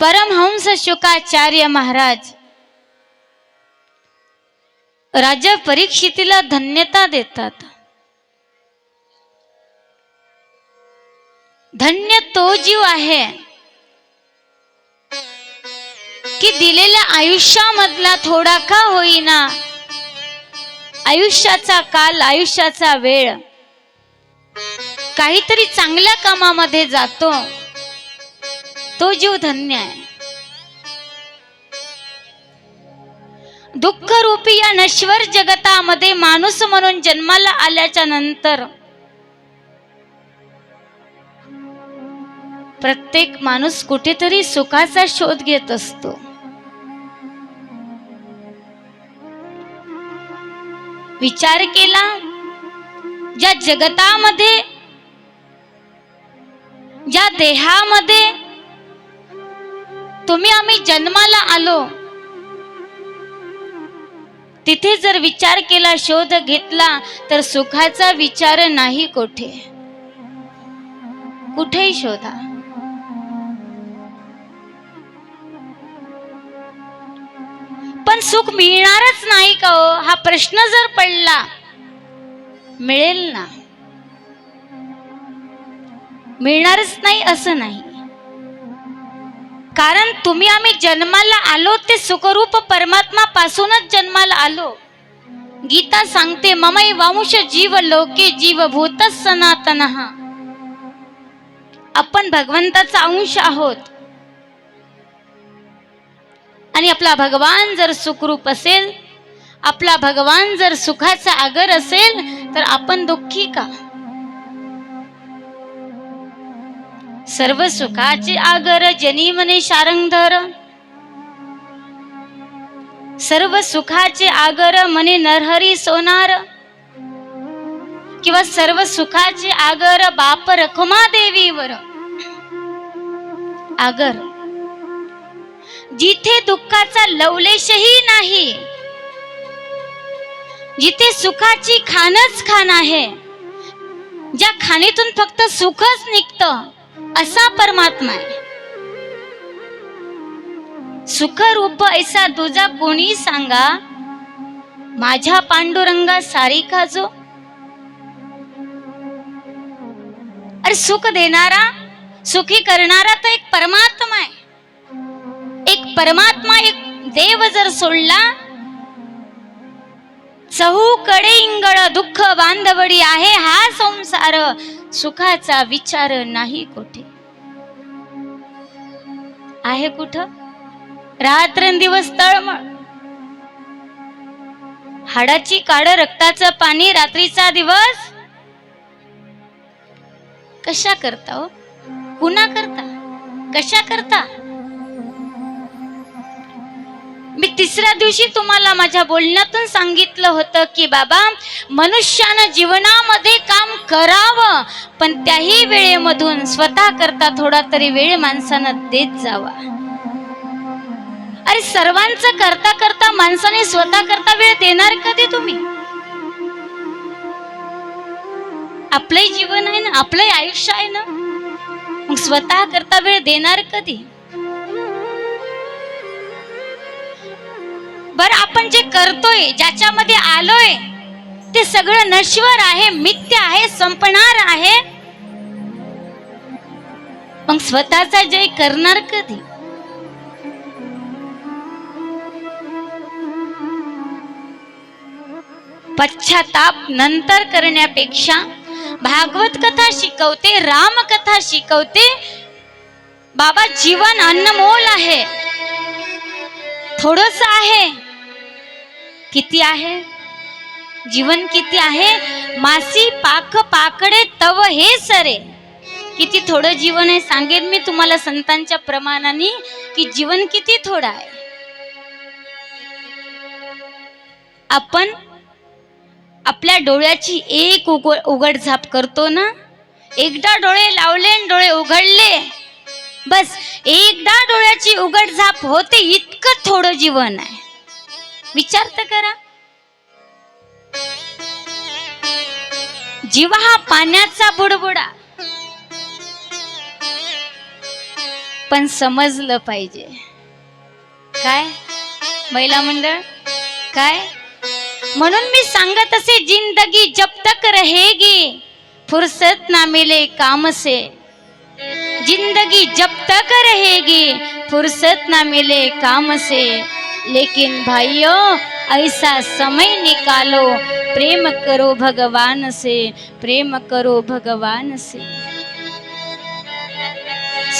परमहंस शुकाचार्य महाराज राजा परीक्षितीला धन्यता देतात. धन्य तो जीव आहे की दिलेल्या आयुष्यामधला थोडा का होईना आयुष्याचा काल आयुष्याचा वेळ काहीतरी चांगल्या कामामध्ये जातो. तो जीव धन्य आहे. दुःख रूपी या नश्वर जगतामध्ये माणूस म्हणून जन्माला आल्याच्यानंतर प्रत्येक माणूस कुठेतरी सुखाचा शोध घेत असतो. विचार केला ज्या जगतामध्ये ज्या देहामध्ये तुम्ही आम्ही जन्माला आलो. तिथे जर विचार केला शोध घेतला तर सुखाचा विचार नाही कोठे. कुठेही शोधा. पण सुख मिळणारच नाही का हो? हा प्रश्न जर पडला मिळेल ना? मिळणारच नाही असं नाही. कारण तुम्ही आम्ही जन्माला आलो ते सुखरूप परमात्मा पासूनच जन्माला आलो. गीता सांगते ममई वंश जीव लोके जीव भूत सनातन. आपण भगवंताचा अंश आहोत. आणि आपला भगवान जर सुखरूप असेल आपला भगवान जर सुखाचा आगर असेल तर आपण दुःखी का? सर्व सुखाचे आगर जनी मने शारंगधर सर्व सुखाचे आगर मने नरहरी सोनार. किंवा सर्व सुखाचे आगर बाप रखुमा देवीवर. आगर जिथे दुःखाचा लवलेशही नाही जिथे सुखाची खानच खान आहे ज्या खाणीतून फक्त सुखच निघतं असा परमात्मा आहे. सुख रूप ऐसा तुझा कोणी सांगा माझ्या पांडुरंगा सारिका जो अरे सुख देणारा सुखी करणारा तर एक परमात्मा आहे. एक परमात्मा एक देव जर सोडला चहूकडे इंगळ दुःख बांधवडी आहे हा संसार. सुखाचा विचार नाही कुठे. आहे कुठं? रात्रंदिवस तळमळ. हाडाची काळ रक्ताचं पाणी रात्रीचा दिवस. कशा करता हो? कुणा करता? कशा करता? तिसऱ्या दिवशी तुम्हाला माझ्या बोलण्यातून सांगितलं होतं की बाबा मनुष्यानं जीवनामध्ये काम करावं पण त्याही वेळेमधून स्वतः करता थोडा तरी वेळ माणसानं देत जावा. अरे सर्वांचं करता करता माणसाने स्वतः करता वेळ देणार कधी तुम्ही? आपलंही जीवन आहे ना आपलंही आयुष्य आहे ना. मग स्वतः करता वेळ देणार कधी? बर आपण जे करतोय ज्याच्यामध्ये आलोय ते सगळं नश्वर आहे मिथ्य आहे संपणार आहे. मग स्वतःचा जय करणार कधी? पश्चाताप नंतर करण्यापेक्षा भागवत कथा शिकवते राम कथा शिकवते. बाबा जीवन अन्नमोल आहे. थोडस आहे. किती आहे? जीवन किती आहे? मासी पाक पाकडे तव हे सरे. किती थोडं जीवन आहे सांगेन मी तुम्हाला संतांच्या प्रमाणाने की जीवन किती थोडं आहे. आपण आपल्या डोळ्याची एक उघड उघडझाप करतो ना? एकदा डोळे लावले आणि डोळे उघडले. बस एकदा डोळ्याची उघडझाप होते इतकं थोडं जीवन आहे. विचार तर करा. जीव हा पाण्याचा बुडबुडा. पण समजलं पाहिजे. काय? महिला मंडळ? काय? म्हणून मी सांगत असे जिंदगी जब तक रहेगी फुर्सत ना मिले काम से जिंदगी जब तक रहेगी फुर्सत ना मिले काम से लेकिन भाइयों ऐसा समय निकालो। प्रेम करो भगवान से प्रेम करो भगवान से।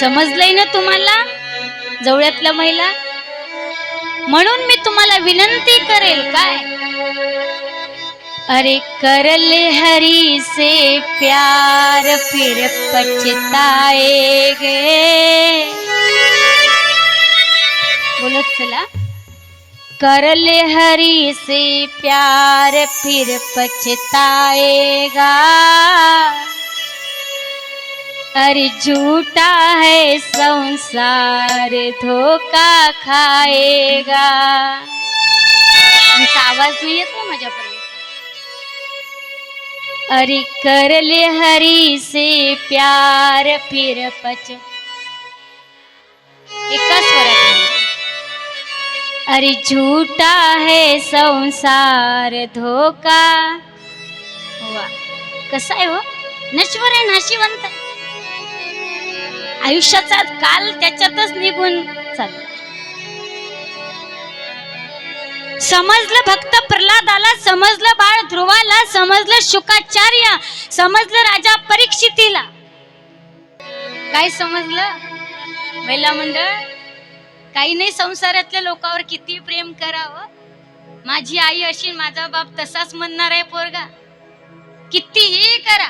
समजलंय ना तुम्हाला? जवळ्यातल्या महिला? म्हणून मी तुम्हाला विनंती करेल काय? अरे कर हरी से प्यार फिर पछताएगे बोलत चला। कर ले हरी से प्यार, फिर पछताएगा। अरे झूठा है संसार, धोखा खाएगा। आवाज़ नाही येत ना माझ्यापर्यंत अरे कर ले हरी से प्यार, फिर पच स्वरात म्हणा. अरे झूठा है संसार धोका वा कसा आहे हो? नश्वर आहे नाशिवंत. आयुष्याचा काल त्याच्यातच निघून चालला. समजलं भक्त प्रल्हादाला समजलं बाळ ध्रुवाला समजलं शुकाचार्य समजलं राजा परीक्षितीला. काय समजलं? महिला मंडळ काही नाही संसारातल्या लोकांवर किती प्रेम करावं? माझी आई अशी माझा बाप तसाच म्हणणार आहे पोरगा. कितीही करा.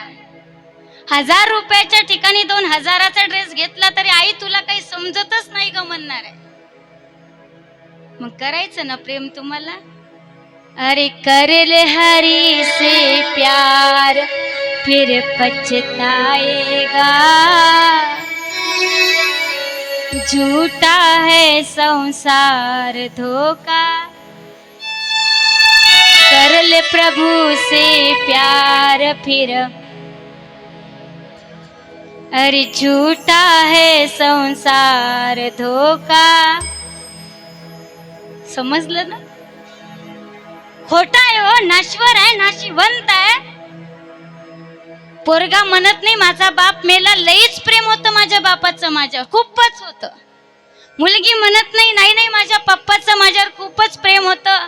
हजार रुपयाच्या ठिकाणी दोन हजाराचा ड्रेस घेतला तरी आई तुला काही समजतच नाही ग म्हणणार आहे. मग करायचं ना प्रेम तुम्हाला? अरे करेल हरी से प्यार फिर पछताएगा. झूठा है संसार धोखा। कर ले प्रभु से प्यार फिर। अरे झूठा है संसार धोखा। समजलं ना? खोटा है हो नाश्वर आहे नाशिवंत आहे पोरगा म्हणत नाही माझा बाप मेला लईच प्रेम होतं माझ्या बापाचं माझ्यावर. खूपच होतं. मुलगी म्हणत नाही नाही नाही माझ्या पप्पाचं माझ्यावर खूपच प्रेम होतं.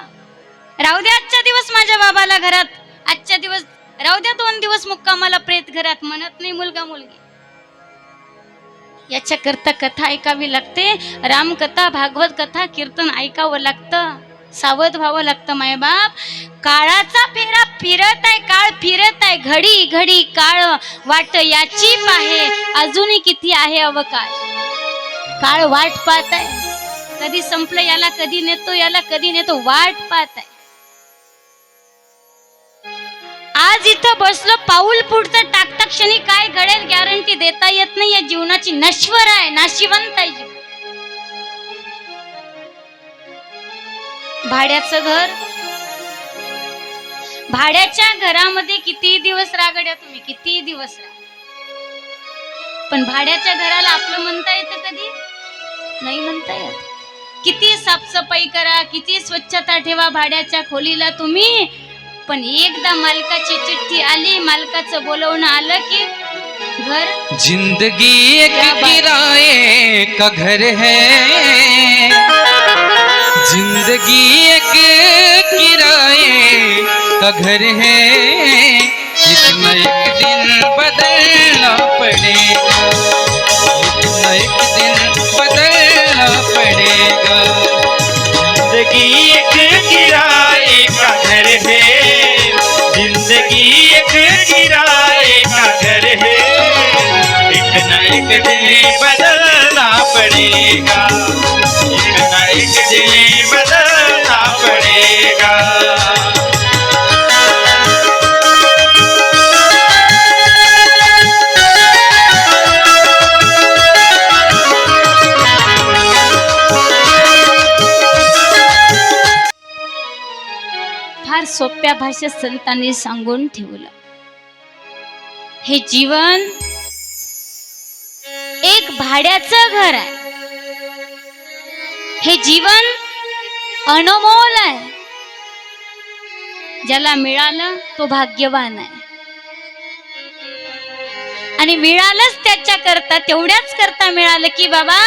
राहू द्या आजच्या दिवस माझ्या बाबाला घरात. आजच्या दिवस राहू द्या दोन दिवस मुक्कामाला प्रेत घरात. म्हणत नाही मुलगा मुलगी. याच्या करता कथा ऐकावी लागते. रामकथा भागवत कथा कीर्तन ऐकावं लागतं. सावध व्हावं लागतं मायबाप काळाचा फेरा फिरत आहे काळ फिरत आहे घडी घडी काळ वाट याची आहे अजूनही किती आहे अवकाश? काळ वाट पाहत आहे कधी संपलं याला कधी नेतो याला कधी नेतो वाट पाहत आहे आज इथं बसलो पाऊल पुढचं टाकता क्षणी काय घडेल गॅरंटी देता येत नाही या जीवनाची नश्वर आहे नाशिवंत आहे. जीवन भाड्याचं घर? भाड्याच्या घरामध्ये किती दिवस रागड्या तुम्ही? किती दिवस राहा पण भाड्याच्या घराला आपलं म्हणता येतं कधी? नाही म्हणता येत. किती साफसफाई करा किती स्वच्छता ठेवा भाड्याच्या खोलीला तुम्ही. पण एकदा मालकाची चिठ्ठी आली मालकाचं बोलवणं आलं की घर? जिंदगी एक? किराए का घर है? ज़िंदगी एक किराए का घर है। एक न एक दिन बदलना पड़ेगा। एक दिन बदलना पड़ेगा। ज़िंदगी एक किराए का घर है। ज़िंदगी एक किराए का घर है। एक न एक दिन बदलना पड़ेगा। एक एक दिन सोप्या भाषेत संतांनी सांगून ठेवलं. हे जीवन एक भाड्याचं घर आहे. हे जीवन अनमोल आहे. ज्याला मिळालं तो भाग्यवान आहे. आणि मिळालंच त्याच्या करता तेवढ्याच करता मिळालं की बाबा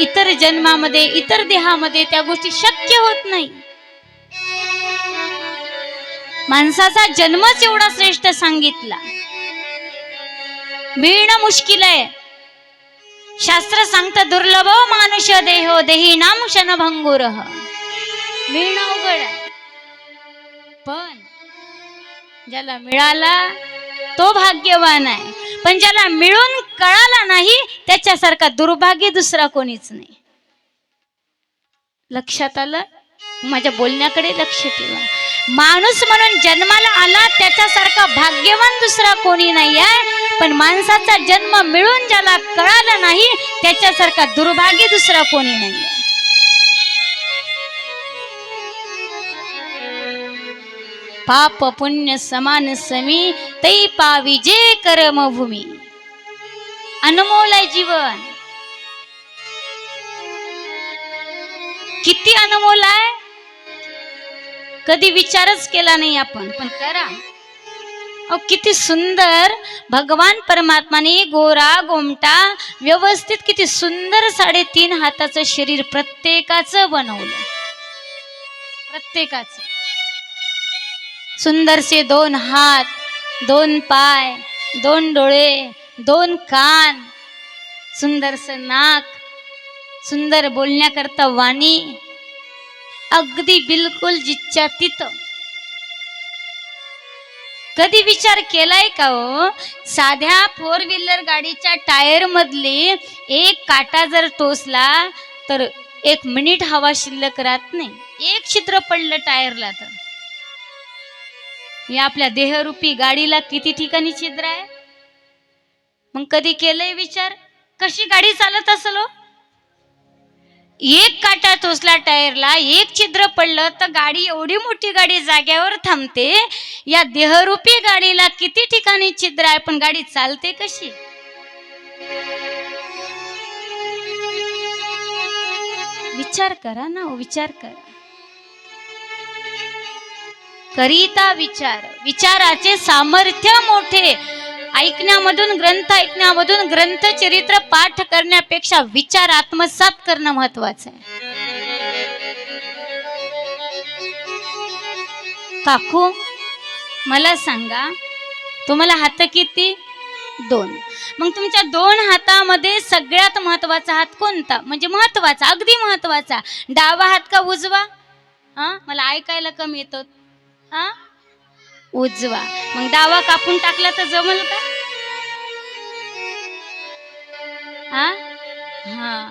इतर जन्मामध्ये इतर देहामध्ये त्या गोष्टी शक्य होत नाही. माणसाचा जन्मच एवढा श्रेष्ठ सांगितला. मिळणं मुश्किल आहे. शास्त्र सांगतं दुर्लभ मानुष देहो देही नाम क्षणभंगुर मिळणं अवघड आहे. पण ज्याला मिळाला तो भाग्यवान आहे. पण ज्याला मिळून कळाला नाही त्याच्यासारखा दुर्भाग्य दुसरा कोणीच नाही. लक्षात आलं? माझ्या बोलण्याकडे लक्ष ठेवा. माणूस म्हणून जन्माला आला त्याच्यासारखा भाग्यवान दुसरा कोणी नाही आहे पण माणसाचा जन्म मिळून ज्याला कळाला नाही त्याच्यासारखा दुर्भाग्य दुसरा कोणी नाही आहे पाप पुण्य समान समी तै पावी जे कर्मभूमी अनमोल आहे जीवन. किती अनमोल आहे? कधी विचारच केला नाही आपण पण करा. अहो किती सुंदर. भगवान परमात्माने गोरा गोमटा व्यवस्थित किती सुंदर साडेतीन हाताचं शरीर प्रत्येकाचं बनवलं. प्रत्येकाचं. सुंदरसे दोन हात दोन पाय दोन डोळे दोन कान सुंदरस नाक सुंदर बोलण्याकरता वाणी अगदी बिलकुल जिच्छा तिथं कधी विचार केलाय का हो? साध्या फोर व्हीलर गाडीच्या टायर मधली एक काटा जर टोचला तर एक मिनिट हवा शिल्लक राहत नाही. एक छिद्र पडलं टायरला तर. या आपल्या देहरूपी गाडीला किती ठिकाणी छिद्र आहे? मग कधी केलंय विचार? कशी गाडी चालत असलो हो? एक काटा टोचला टायरला एक छिद्र पडलं तर गाडी एवढी मोठी गाडी जाग्यावर थांबते. या देहरूपी गाडीला किती ठिकाणी छिद्र आहे पण गाडी चालते कशी? विचार करा ना हो, विचार करा. करिता विचार. विचाराचे सामर्थ्य मोठे. ऐकण्यामधून ग्रंथ ऐकण्यामधून ग्रंथ चरित्र पाठ करण्यापेक्षा विचार आत्मसात करणं महत्वाचं आहे. काकू मला सांगा तुम्हाला हात किती? दोन. मग तुमच्या दोन हातामध्ये सगळ्यात महत्त्वाचा हात कोणता? म्हणजे महत्त्वाचा अगदी महत्त्वाचा. डावा हात का उजवा? हा? मला ऐकायला कमी येतो. हा? उजवा. मग डावा कापून टाकला तर जमल का? हा? हा.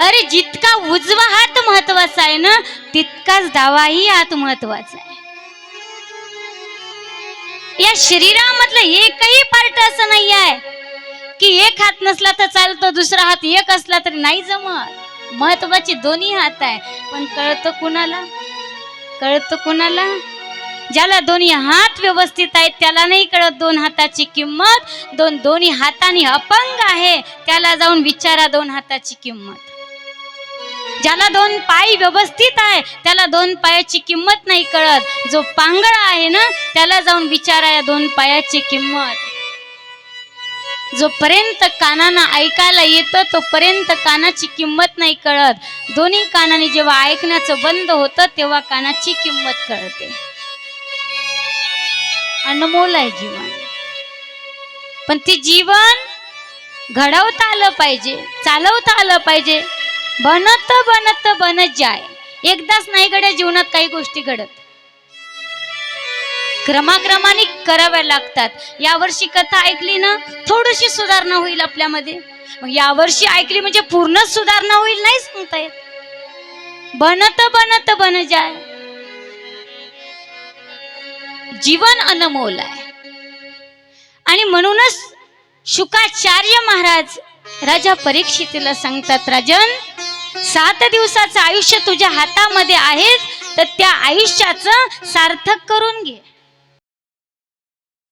अरे जितका उजवा हात महत्त्वाचा आहे ना तितकाच डावाही हात महत्त्वाचा आहे. या शरीरामधलं एकही पार्ट असं नाही आहे की एक हात नसला तर चालतो दुसरा हात एक असला तरी नाही जमत. महत्त्वाचे दोन्ही हात आहे. पण कळतं कुणाला? कळतं कुणाला? ज्याला दोन्ही हात व्यवस्थित आहेत त्याला नाही कळत दोन हाताची किंमत दोन दोन्ही हाताने अपंग आहे त्याला जाऊन विचारा दोन हाताची किंमत. ज्याला दोन पाय व्यवस्थित आहे त्याला दोन पायाची किंमत नाही कळत. जो पांगळा आहे ना त्याला जाऊन विचारा या दोन पायाची किंमत. जोपर्यंत कानानं ऐकायला येतं तोपर्यंत कानाची किंमत नाही कळत. दोन्ही कानाने जेव्हा ऐकण्याचं बंद होतं तेव्हा कानाची किंमत कळते. अनमोल आहे जीवन. पण ते जीवन घडवता आलं पाहिजे चालवता आलं पाहिजे. बनत बनत बनत जाय. एकदाच नाही घड्या जीवनात काही गोष्टी घडत. क्रमाक्रमाने कराव्या लागतात. यावर्षी कथा ऐकली ना थोडीशी सुधारणा होईल आपल्यामध्ये. मग यावर्षी ऐकली म्हणजे पूर्णच सुधारणा होईल नाही सांगता येत. बनत बनत बन जाय. जीवन अनमोल आहे. आणि म्हणूनच शुकाचार्य महाराज राजा परीक्षितीला सांगतात राजन सात दिवसाचं आयुष्य तुझ्या हातामध्ये आहे तर त्या आयुष्याचं सार्थक करून घे.